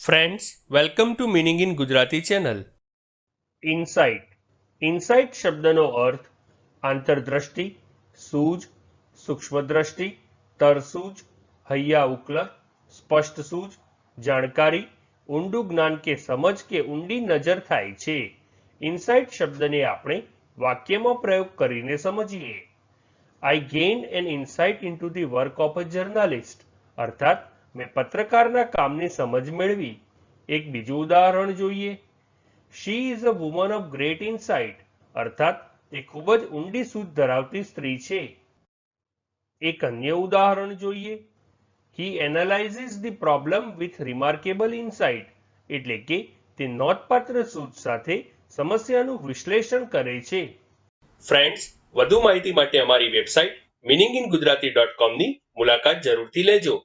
Friends welcome to meaning in Gujarati channel insight insight શબ્દનો અર્થ આંતરદ્રષ્ટિ સૂઝ સૂક્ષ્મદ્રષ્ટિ તરસૂઝ હૈયા ઉકલ સ્પષ્ટ સૂઝ જાણકારી ઊંડું જ્ઞાન કે સમજ કે ઊંડી નજર થાય છે ઇનસાઇટ શબ્દને આપણે વાક્યમાં પ્રયોગ કરીને સમજીએ I gain an insight into the work of a journalist અર્થાત મેં પત્રકારના કામની સમજ મેળવી. એક બીજું ઉદાહરણ જોઈએ. She is a woman of great insight અર્થાત, તે ખૂબ જ ઊંડી સૂઝ ધરાવતી સ્ત્રી છે. એક અન્ય ઉદાહરણ જોઈએ. He analyses the problem with remarkable insight એટલે કે, તે નોંધપાત્ર સૂઝ સાથે સમસ્યાનું વિશ્લેષણ કરે છે. ફ્રેન્ડ્સ વધુ માહિતી માટે અમારી website meaning in Gujarati dot કોમની મુલાકાત જરૂરથી લેજો.